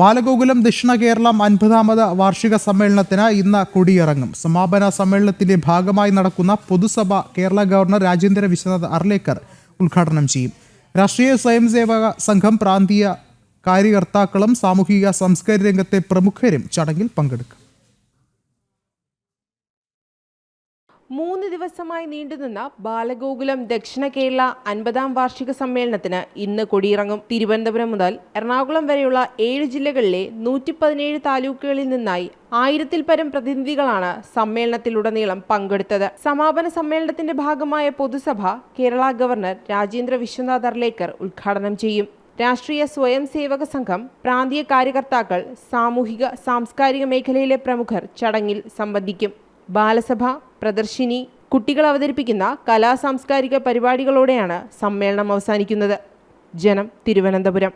ബാലഗോകുലം ദക്ഷിണ കേരളം അൻപതാമത് വാർഷിക സമ്മേളനത്തിന് ഇന്ന് കൊടിയിറങ്ങും. സമാപന സമ്മേളനത്തിന്റെ ഭാഗമായി നടക്കുന്ന പൊതുസഭ കേരള ഗവർണർ രാജേന്ദ്ര വിശ്വനാഥ് അർലേക്കർ ഉദ്ഘാടനം ചെയ്യും. രാഷ്ട്രീയ സ്വയംസേവക സംഘം പ്രാന്തീയ കാര്യകർത്താക്കളും സാമൂഹിക സാംസ്കാരിക രംഗത്തെ പ്രമുഖരും ചടങ്ങിൽ പങ്കെടുക്കും. മൂന്ന് ദിവസമായി നീണ്ടുനിന്ന ബാലഗോകുലം ദക്ഷിണ കേരള അൻപതാം വാർഷിക സമ്മേളനത്തിന് ഇന്ന് കൊടിയിറങ്ങും. തിരുവനന്തപുരം മുതൽ എറണാകുളം വരെയുള്ള ഏഴ് ജില്ലകളിലെ നൂറ്റി പതിനേഴ് താലൂക്കുകളിൽ നിന്നായി ആയിരത്തിൽ പരം പ്രതിനിധികളാണ് സമ്മേളനത്തിലുടനീളം പങ്കെടുത്തത്. സമാപന സമ്മേളനത്തിന്റെ ഭാഗമായ പൊതുസഭ കേരള ഗവർണർ രാജേന്ദ്ര വിശ്വനാഥ് അർലേക്കർ ഉദ്ഘാടനം ചെയ്യും. രാഷ്ട്രീയ സ്വയം സേവക സംഘം പ്രാന്തീയ കാര്യകർത്താക്കൾ സാമൂഹിക സാംസ്കാരിക മേഖലയിലെ പ്രമുഖർ ചടങ്ങിൽ സംബന്ധിക്കും. ബാലസഭ പ്രദർശിനി കുട്ടികൾ അവതരിപ്പിക്കുന്ന കലാ സാംസ്കാരിക പരിപാടികളോടെയാണ് സമ്മേളനം അവസാനിക്കുന്നത്. ജനം തിരുവനന്തപുരം.